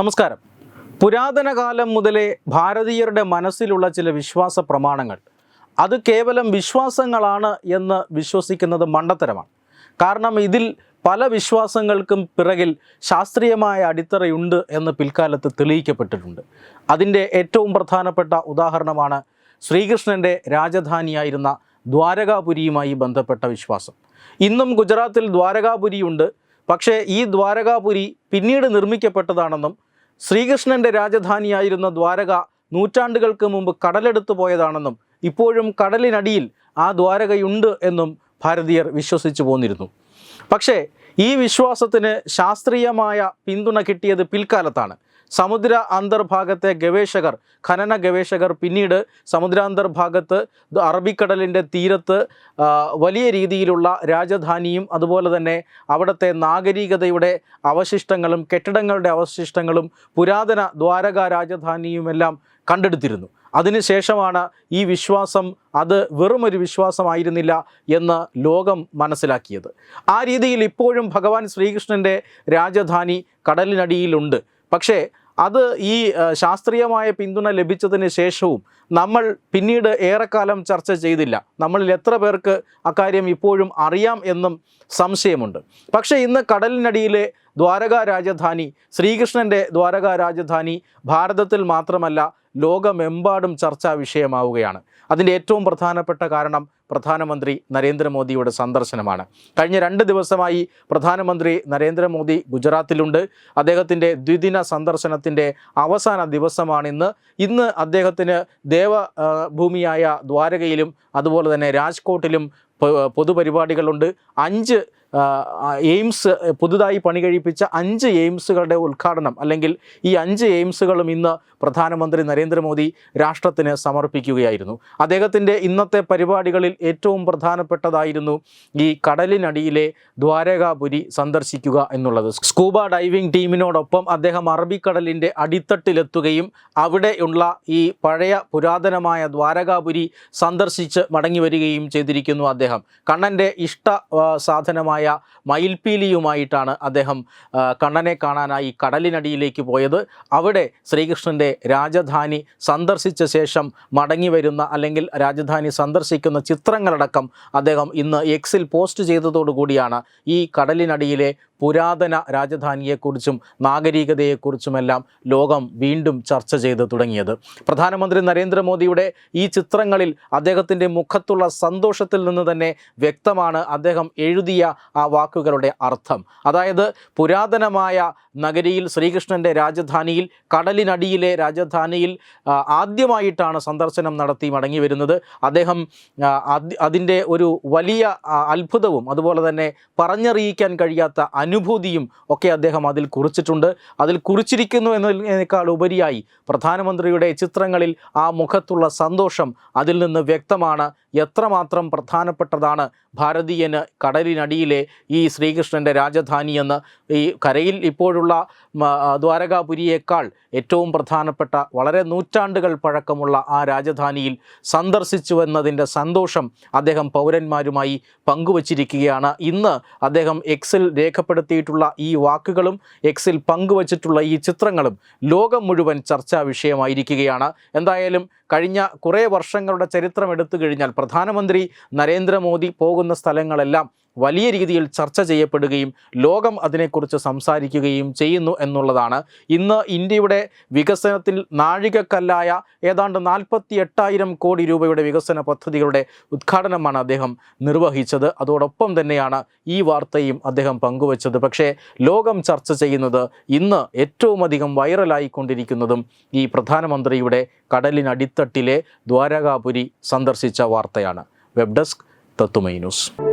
നമസ്കാരം. പുരാതന കാലം മുതലേ ഭാരതീയരുടെ മനസ്സിലുള്ള ചില വിശ്വാസ പ്രമാണങ്ങൾ. അത് കേവലം വിശ്വാസങ്ങളാണ് എന്ന് വിശ്വസിക്കുന്നത് മണ്ടത്തരമാണ്. കാരണം ഇതിൽ പല വിശ്വാസങ്ങൾക്കും പിറകിൽ ശാസ്ത്രീയമായ അടിത്തറയുണ്ട് എന്ന് പിൽക്കാലത്ത് തെളിയിക്കപ്പെട്ടിട്ടുണ്ട്. അതിന്റെ ഏറ്റവും പ്രധാനപ്പെട്ട ഉദാഹരണമാണ് ശ്രീകൃഷ്ണന്റെ രാജധാനിയായിരുന്ന ദ്വാരകാപുരിയുമായി ബന്ധപ്പെട്ട വിശ്വാസം. ഇന്നും ഗുജറാത്തിൽ ദ്വാരകാപുരിയുണ്ട്. പക്ഷേ ഈ ദ്വാരകാപുരി പിന്നീട് നിർമ്മിക്കപ്പെട്ടതാണെന്നും ശ്രീകൃഷ്ണന്റെ രാജധാനിയായിരുന്ന ദ്വാരക നൂറ്റാണ്ടുകൾക്ക് മുമ്പ് കടലെടുത്തു പോയതാണെന്നും ഇപ്പോഴും കടലിനടിയിൽ ആ ദ്വാരകയുണ്ട് എന്നും ഭാരതീയർ വിശ്വസിച്ചു പോന്നിരുന്നു. പക്ഷേ ഈ വിശ്വാസത്തിന് ശാസ്ത്രീയമായ പിന്തുണ കിട്ടിയത് പിൽക്കാലത്താണ്. സമുദ്ര അന്തർഭാഗത്തെ ഗവേഷകർ ഖനന ഗവേഷകർ പിന്നീട് സമുദ്രാന്തർഭാഗത്ത് അറബിക്കടലിന്റെ തീരത്ത് വലിയ രീതിയിലുള്ള രാജധാനിയും അതുപോലെ തന്നെ അവിടുത്തെ നാഗരികതയുടെ അവശിഷ്ടങ്ങളും കെട്ടിടങ്ങളുടെ അവശിഷ്ടങ്ങളും പുരാതന ദ്വാരക രാജധാനിയുമെല്ലാം കണ്ടെടുത്തിരുന്നു. അതിനുശേഷമാണ് ഈ വിശ്വാസം അത് വെറുമൊരു വിശ്വാസമായിരുന്നില്ല എന്ന് ലോകം മനസ്സിലാക്കിയത്. ആ രീതിയിൽ ഇപ്പോഴും ഭഗവാൻ ശ്രീകൃഷ്ണന്റെ രാജധാനി കടലിനടിയിലുണ്ട്. പക്ഷേ അത് ഈ ശാസ്ത്രീയമായ പിന്തുണ ലഭിച്ചതിന് ശേഷവും നമ്മൾ പിന്നീട് ഏറെക്കാലം ചർച്ച ചെയ്തില്ല. നമ്മളിൽ എത്ര പേർക്ക് അക്കാര്യം ഇപ്പോഴും അറിയാം എന്നും സംശയമുണ്ട്. പക്ഷേ ഇന്ന് കടലിനടിയിലെ ദ്വാരക രാജധാനി ശ്രീകൃഷ്ണന്റെ ദ്വാരക രാജധാനി ഭാരതത്തിൽ മാത്രമല്ല ലോകമെമ്പാടും ചർച്ചാ വിഷയമാവുകയാണ്. അതിന്റെ ഏറ്റവും പ്രധാനപ്പെട്ട കാരണം പ്രധാനമന്ത്രി നരേന്ദ്രമോദിയുടെ സന്ദർശനമാണ്. കഴിഞ്ഞ രണ്ട് ദിവസമായി പ്രധാനമന്ത്രി നരേന്ദ്രമോദി ഗുജറാത്തിലുണ്ട്. അദ്ദേഹത്തിന്റെ ദ്വിദിന സന്ദർശനത്തിന്റെ അവസാന ദിവസമാണ് ഇന്ന്. ഇന്ന് അദ്ദേഹത്തിന് ദേവഭൂമിയായ ദ്വാരകയിലും അതുപോലെ തന്നെ രാജ്കോട്ടിലും പൊതുപരിപാടികളുണ്ട്. അഞ്ച് എയിംസ് പുതുതായി പണി കഴിപ്പിച്ച അഞ്ച് എയിംസുകളുടെ ഉദ്ഘാടനം അല്ലെങ്കിൽ ഈ അഞ്ച് എയിംസുകളും ഇന്ന് പ്രധാനമന്ത്രി നരേന്ദ്രമോദി രാഷ്ട്രത്തിന് സമർപ്പിക്കുകയായിരുന്നു. അദ്ദേഹത്തിന്റെ ഇന്നത്തെ പരിപാടികളിൽ ഏറ്റവും പ്രധാനപ്പെട്ടതായിരുന്നു ഈ കടലിനടിയിലെ ദ്വാരകാപുരി സന്ദർശിക്കുക എന്നുള്ളത്. സ്കൂബ ഡൈവിംഗ് ടീമിനോടൊപ്പം അദ്ദേഹം അറബിക്കടലിന്റെ അടിത്തട്ടിലെത്തുകയും അവിടെയുള്ള ഈ പഴയ പുരാതനമായ ദ്വാരകാപുരി സന്ദർശിച്ച് മടങ്ങി വരികയും ചെയ്തിരിക്കുന്നു അദ്ദേഹം. കണ്ണന്റെ ഇഷ്ട സാധനമായ മയിൽപീലിയുമായിട്ടാണ് അദ്ദേഹം കണ്ണനെ കാണാനായി കടലിനടിയിലേക്ക് പോയത്. അവിടെ ശ്രീകൃഷ്ണന്റെ രാജധാനി സന്ദർശിച്ച ശേഷം മടങ്ങി വരുന്ന അല്ലെങ്കിൽ രാജധാനി സന്ദർശിക്കുന്ന ചിത്രങ്ങളടക്കം അദ്ദേഹം ഇന്ന് എക്സിൽ പോസ്റ്റ് ചെയ്തതോടുകൂടിയാണ് ഈ കടലിനടിയിലെ പുരാതന രാജധാനിയെക്കുറിച്ചും നാഗരികതയെക്കുറിച്ചുമെല്ലാം ലോകം വീണ്ടും ചർച്ച ചെയ്ത് തുടങ്ങിയത്. പ്രധാനമന്ത്രി നരേന്ദ്രമോദിയുടെ ഈ ചിത്രങ്ങളിൽ അദ്ദേഹത്തിന്റെ മുഖത്തുള്ള സന്തോഷത്തിൽ നിന്ന് തന്നെ വ്യക്തമാണ് അദ്ദേഹം എഴുതിയ ആ വാക്കുകളുടെ അർത്ഥം. അതായത് പുരാതനമായ നഗരിയിൽ ശ്രീകൃഷ്ണന്റെ രാജധാനിയിൽ കടലിനടിയിലെ രാജധാനിയിൽ ആദ്യമായിട്ടാണ് സന്ദർശനം നടത്തി മടങ്ങി വരുന്നത് അദ്ദേഹം അതിന്റെ ഒരു വലിയ അത്ഭുതവും അതുപോലെ തന്നെ പറഞ്ഞറിയിക്കാൻ കഴിയാത്ത അനുഭൂതിയും ഒക്കെ അദ്ദേഹം അതിൽ കുറിച്ചിട്ടുണ്ട്. അതിൽ കുറിച്ചിരിക്കുന്നു എന്നതിനേക്കാൾ ഉപരിയായി പ്രധാനമന്ത്രിയുടെ ചിത്രങ്ങളിൽ ആ മുഖത്തുള്ള സന്തോഷം അതിൽ നിന്ന് വ്യക്തമാണ്. എത്രമാത്രം പ്രധാനപ്പെട്ടതാണ് ഭാരതീയന് കടലിനടിയിലെ ഈ ശ്രീകൃഷ്ണന്റെ രാജധാനി എന്ന്. ഈ കരയിൽ ഇപ്പോഴുള്ള ദ്വാരകാപുരിയേക്കാൾ ഏറ്റവും പ്രധാനപ്പെട്ട വളരെ നൂറ്റാണ്ടുകൾ പഴക്കമുള്ള ആ രാജധാനിയിൽ സന്ദർശിച്ചു എന്നതിന്റെ സന്തോഷം അദ്ദേഹം പൗരന്മാരുമായി പങ്കുവച്ചിരിക്കുകയാണ്. ഇന്ന് അദ്ദേഹം എക്സിൽ രേഖപ്പെടുത്തിയിട്ടുള്ള ഈ വാക്കുകളും എക്സിൽ പങ്കുവച്ചിട്ടുള്ള ഈ ചിത്രങ്ങളും ലോകം മുഴുവൻ ചർച്ചാ വിഷയമായിരിക്കുകയാണ്. എന്തായാലും കഴിഞ്ഞ കുറേ വർഷങ്ങളുടെ ചരിത്രം എടുത്തു കഴിഞ്ഞാൽ പ്രധാനമന്ത്രി നരേന്ദ്രമോദി പോകുന്ന സ്ഥലങ്ങളെല്ലാം വലിയ രീതിയിൽ ചർച്ച ചെയ്യപ്പെടുകയും ലോകം അതിനെക്കുറിച്ച് സംസാരിക്കുകയും ചെയ്യുന്നു എന്നുള്ളതാണ്. ഇന്ന് ഇന്ത്യയുടെ വികസനത്തിൽ നാഴികക്കല്ലായ ഏതാണ്ട് നാൽപ്പത്തി എട്ടായിരം കോടി രൂപയുടെ വികസന പദ്ധതികളുടെ ഉദ്ഘാടനമാണ് അദ്ദേഹം നിർവഹിച്ചത്. അതോടൊപ്പം തന്നെയാണ് ഈ വാർത്തയും അദ്ദേഹം പങ്കുവച്ചത്. പക്ഷേ ലോകം ചർച്ച ചെയ്യുന്നത് ഇന്ന് ഏറ്റവും അധികം വൈറലായിക്കൊണ്ടിരിക്കുന്നതും ഈ പ്രധാനമന്ത്രിയുടെ കടലിനടിത്തട്ടിലെ ദ്വാരകാപുരി സന്ദർശിച്ച വാർത്തയാണ്. വെബ് ഡെസ്ക് തത്തുമൈ ന്യൂസ്.